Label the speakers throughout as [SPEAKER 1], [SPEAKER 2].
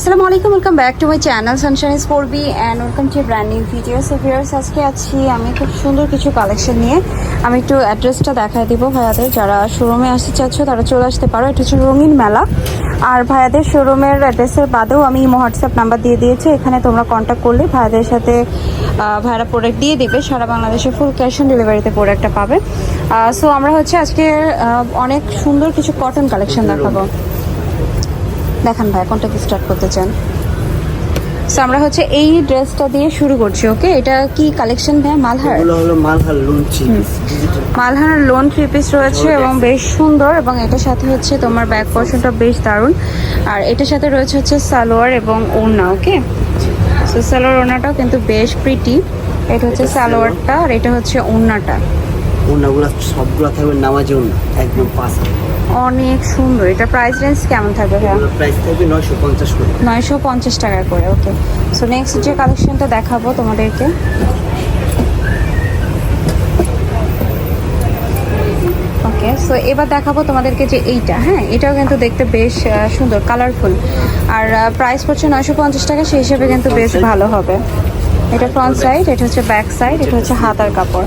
[SPEAKER 1] আসসালামু আলাইকুম welcome back to my channel sunshine is B and welcome to brand new videos of years আজকে আছি আমি খুব সুন্দর কিছু কালেকশন নিয়ে। আমি একটু অ্যাড্রেসটা দেখাই দিব ভাইয়াদের। যারা শোরুমে আসতে চাচ্ছ, তারা চলে আসতে পারো। এটা হচ্ছে রঙিন মেলা। আর ভাইয়াদের শোরুমের অ্যাড্রেসের বাদেও আমি হোয়াটসঅ্যাপ নাম্বার দিয়ে দিয়েছি। এখানে তোমরা কন্ট্যাক্ট করলে ভাইয়াদের সাথে ভাইয়ারা প্রোডাক্ট দিয়ে দেবে। সারা বাংলাদেশে ফুল ক্যাশ অন ডেলিভারিতে প্রোডাক্টটা পাবে। সো আমরা হচ্ছে আজকে অনেক সুন্দর কিছু কটন কালেকশন দেখাবো। দেখান ভাই কোনটা কি স্টার্ট করতে চান? সো আমরা হচ্ছে এই ড্রেসটা দিয়ে শুরু করছি ওকে এটা কি কালেকশন ভাই মালহার?
[SPEAKER 2] এগুলো হলো মালহার ডিজিটাল
[SPEAKER 1] মালহার লোন থ্রি পিস রয়েছে এবং বেশ সুন্দর এবং এটার সাথে হচ্ছে তোমার ব্যাক পোর্শনটা বেশ দারুণ। আর এটার সাথে রয়েছে হচ্ছে সালোয়ার এবং ওড়না ওকে সো সালোয়ার ওড়নাটাও কিন্তু বেশ প্রিটি এটা হচ্ছে সালোয়ারটা আর এটা হচ্ছে ওড়নাটা।
[SPEAKER 2] ওনাগুলো সবগুলো থাকবে নামাজি ওনা একদম পাঁচ
[SPEAKER 1] অনেক সুন্দর। এটা প্রাইস রেঞ্জ কেমন থাকবে ভাইয়া?
[SPEAKER 2] প্রাইস থাকবে নয়শো পঞ্চাশ করে।
[SPEAKER 1] নয়শো পঞ্চাশ টাকা করে ওকে সো নেক্সট যে কালেকশনটা দেখাবো তোমাদেরকে। ওকে সো এবার দেখাবো তোমাদেরকে যে এইটা হ্যাঁ? এটাও কিন্তু দেখতে বেশ সুন্দর কালারফুল আর প্রাইস পড়ছে নয়শো পঞ্চাশ টাকা সেই হিসেবে কিন্তু বেশ ভালো হবে। এটা ফ্রন্ট সাইড এটা হচ্ছে ব্যাক সাইড এটা হচ্ছে হাতার কাপড়।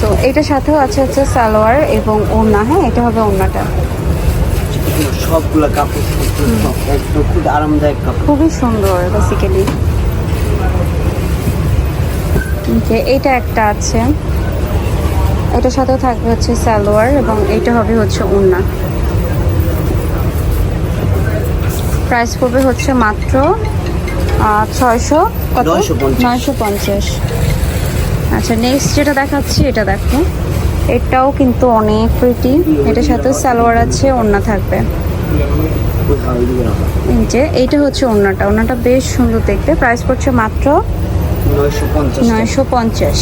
[SPEAKER 1] সো এটার সাথেও আছে হচ্ছে সালোয়ার এবং ওড়না হ্যাঁ এটা হবে ওড়নাটা।
[SPEAKER 2] সবগুলো কাপড় একদম খুব আরামদায়ক কাপড়।
[SPEAKER 1] খুবই সুন্দর বেসিক্যালি ওকে এইটা একটা আছে। এটার সাথেও থাকবে হচ্ছে সালোয়ার এবং এটা হবে হচ্ছে ওড়না। প্রাইস পড়বে হচ্ছে মাত্র ছয়শো কত?
[SPEAKER 2] 950
[SPEAKER 1] নয়শো পঞ্চাশ। আচ্ছা নেক্সট যেটা দেখাচ্ছি এটা দেখো। এটাও কিন্তু অনেক প্রিটি এটার সাথে সালোয়ার আছে ওড়না থাকবে। যে এইটা হচ্ছে ওড়নাটা। ওড়নাটা বেশ সুন্দর দেখতে। প্রাইস পড়ছে মাত্র
[SPEAKER 2] নয়শো পঞ্চাশ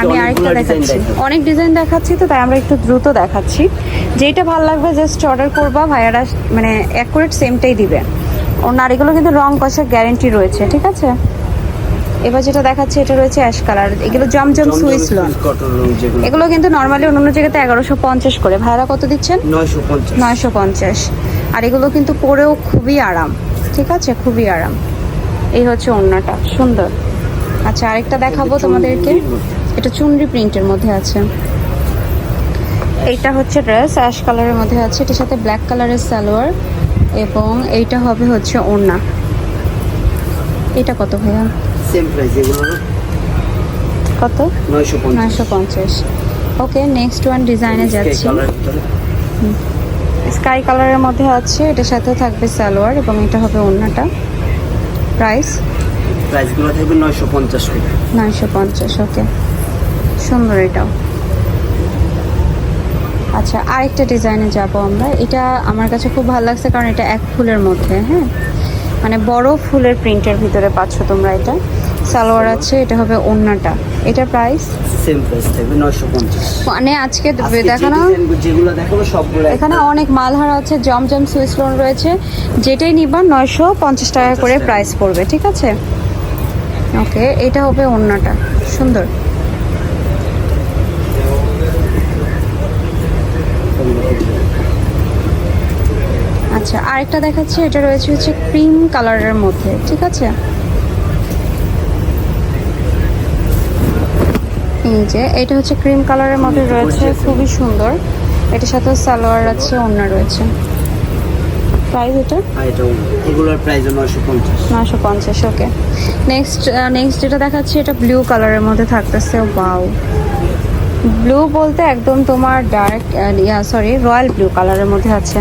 [SPEAKER 1] আমি আরেকটা দেখাচ্ছি। অনেক ডিজাইন দেখাচ্ছি তো তাই আমরা একটু দ্রুত দেখাচ্ছি। যেটা ভালো লাগবে জাস্ট অর্ডার করবা। ভাইয়ারা মানে অ্যাকুরেট সেমটাই দিবে। ও নারীগুলো কিন্তু রং কষার গ্যারেন্টি রয়েছে ঠিক আছে? এবার যেটা দেখাচ্ছে এটা রয়েছে অ্যাশ কালার এগুলো জমজম সুইস লোন এগুলো কিন্তু নর্মালি অন্য জায়গাতে এগারোশো পঞ্চাশ করে। ভাইয়ারা কত দিচ্ছেন?
[SPEAKER 2] নয়শো পঞ্চাশ।
[SPEAKER 1] আর এগুলো কিন্তু পরেও খুবই আরাম। ঠিক আছে? খুবই আরাম। এই হচ্ছে ওড়নাটা। সুন্দর। আচ্ছা আরেকটা দেখাবো তোমাদেরকে। এটা চুনরি প্রিন্টের মধ্যে আছে। এইটা হচ্ছে ড্রেস অ্যাশ কালারের মধ্যে আছে। এটার সাথে ব্ল্যাক কালারের সালোয়ার এবং এইটা হবে হচ্ছে ওড়না। এটা কত ভাইয়া?
[SPEAKER 2] সেম প্রাইস এগুলো
[SPEAKER 1] কত?
[SPEAKER 2] নয়শো পঞ্চাশ।
[SPEAKER 1] নয়শো পঞ্চাশ। ওকে নেক্সট ওয়ান ডিজাইনে যাচ্ছি। স্কাই কালারের মধ্যে আছে এটার সাথে থাকবে সালোয়ার এবং এটা হবে ওড়নাটা। প্রাইস
[SPEAKER 2] প্রাইসগুলো থাকবে নয়শো পঞ্চাশ করে।
[SPEAKER 1] নয়শো পঞ্চাশ ওকে সুন্দর এটাও। আচ্ছা আরেকটা ডিজাইনে যাব আমরা। এটা আমার কাছে খুব ভালো লাগছে কারণ এটা এক ফুলের মধ্যে হ্যাঁ? মানে বড় ফুলের প্রিন্টের ভিতরে পাচ্ছ তোমরা এটা। সালোয়ার আছে এটা হবে ওড়নাটা এটা প্রাইস
[SPEAKER 2] সেম প্রাইস থাকবে নয়শো পঞ্চাশ।
[SPEAKER 1] মানে আজকে দেখানো
[SPEAKER 2] যেগুলো দেখাবো সবগুলো
[SPEAKER 1] এখানে অনেক মালহার আছে জমজম সুইস লোন রয়েছে। যেটাই নিবা নয়শো পঞ্চাশ টাকা করে প্রাইস পড়বে ঠিক আছে? ওকে এটা হবে ওড়নাটা সুন্দর। আচ্ছা আরেকটা দেখাচ্ছি এটা রয়েছে হচ্ছে ক্রিম কালারের মধ্যে ঠিক আছে? যে এটা হচ্ছে ক্রিম কালারের মধ্যে রয়েছে খুবই সুন্দর। এটার সাথে সালোয়ার আছে ওড়না রয়েছে। প্রাইস এটা?
[SPEAKER 2] এগুলোর প্রাইস নয়শো পঞ্চাশ।
[SPEAKER 1] নশো পঞ্চাশ ওকে নেক্সট নেক্সট যেটা দেখাচ্ছি এটা ব্লু কালারের মধ্যে থাকতেছে বাউ ব্লু বলতে একদম তোমার dark yeah sorry royal blue কালারের মধ্যে আছে।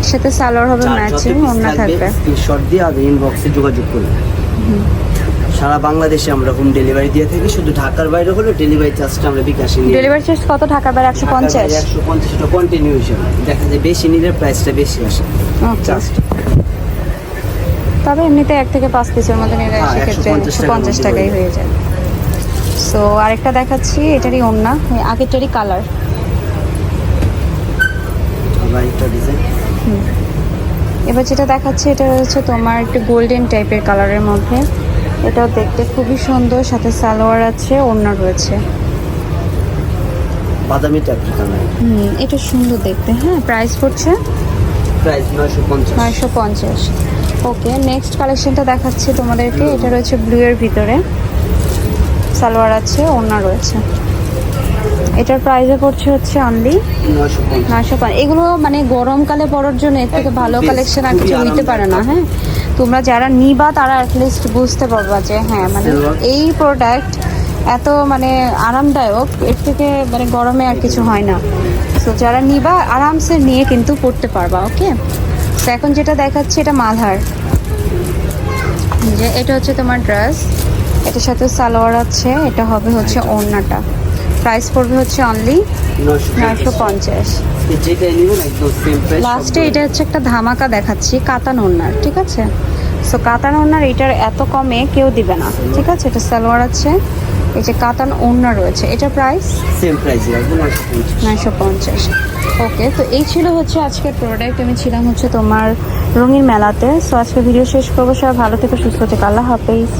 [SPEAKER 1] এর সাথে সালোয়ার হবে ম্যাচিং ওড়না থাকবে
[SPEAKER 2] স্ক্রিনশট দিয়ে আর ইনবক্সে যোগাযোগ করুন সারা বাংলাদেশে আমরা হোম ডেলিভারি দিয়ে থাকি। শুধু ঢাকার বাইরে হলে ডেলিভারি চার্জটা আমরা বিকাশে নিই
[SPEAKER 1] ডেলিভারি চার্জ কত? ঢাকা বাইরে একশো পঞ্চাশ?
[SPEAKER 2] একশো পঞ্চাশটা কন্টিনিউ হিসেবে দেখা যায় বেশি নিলে প্রাইসটা বেশি আসে।
[SPEAKER 1] ওকে
[SPEAKER 2] জাস্ট
[SPEAKER 1] তবে এমনিতে এক থেকে পাঁচ পিসের মধ্যে নিলে
[SPEAKER 2] হ্যাঁ,
[SPEAKER 1] সেক্ষেত্রে
[SPEAKER 2] 150
[SPEAKER 1] একশো পঞ্চাশ টাকাই
[SPEAKER 2] হয়ে
[SPEAKER 1] যায়। সো আরেকটা দেখাচ্ছি এটারই ওই আগেরটারই কালার এবার যেটা দেখাচ্ছে এটা হচ্ছে তোমার একটু গোল্ডেন টাইপের কালারের মধ্যে। এটাও দেখতে খুবই সুন্দর সাথে সালোয়ার আছে ওড়না রয়েছে।
[SPEAKER 2] বাদামি টাইপের কালার
[SPEAKER 1] হুম এটা সুন্দর দেখতে হ্যাঁ প্রাইস পড়ছে?
[SPEAKER 2] প্রাইস নয়শো পঞ্চাশ।
[SPEAKER 1] নয়শো পঞ্চাশ। ওকে নেক্সট কালেকশনটা দেখাচ্ছি তোমাদেরকে। এটা রয়েছে ব্লু এর ভিতরে। সালোয়ার আছে ওড়না রয়েছে। এটার প্রাইসে পড়ছে হচ্ছে অনলি পান এগুলো মানে গরমকালে পরার জন্য এর থেকে ভালো কালেকশন আর কিছু নিতে পারে না হ্যাঁ? তোমরা যারা নিবা তারা অ্যাটলিস্ট বুঝতে পারবা যে হ্যাঁ মানে. এই প্রোডাক্ট এত মানে আরামদায়ক এর থেকে মানে গরমে আর কিছু হয় না। তো যারা নিবা আরামসে নিয়ে কিন্তু পড়তে পারবা ওকে তো এখন যেটা দেখাচ্ছে এটা মালহার। যে এটা হচ্ছে তোমার ড্রেস এটার সাথে সালোয়ার আছে এটা হবে হচ্ছে ওড়নাটা। প্রাইস পড়বে হচ্ছে অনলি
[SPEAKER 2] নয়শো
[SPEAKER 1] পঞ্চাশ। লাস্টে এটা হচ্ছে একটা ধামাকা দেখাচ্ছি কাতান ওড়নার ঠিক আছে? সো কাতান ওড়নার এটার এত কমে কেউ দিবে না ঠিক আছে? এটা সালোয়ার আছে এই যে কাতান ওড়না রয়েছে এটা প্রাইস
[SPEAKER 2] সেম প্রাইস
[SPEAKER 1] নয়শো পঞ্চাশ। ওকে তো এই ছিল হচ্ছে আজকের প্রোডাক্ট আমি ছিলাম হচ্ছে তোমার রঙিন মেলাতে। সো আজকে ভিডিও শেষ করব। সবাই ভালো থেকে সুস্থ থেকে। আল্লাহ হাফেজ।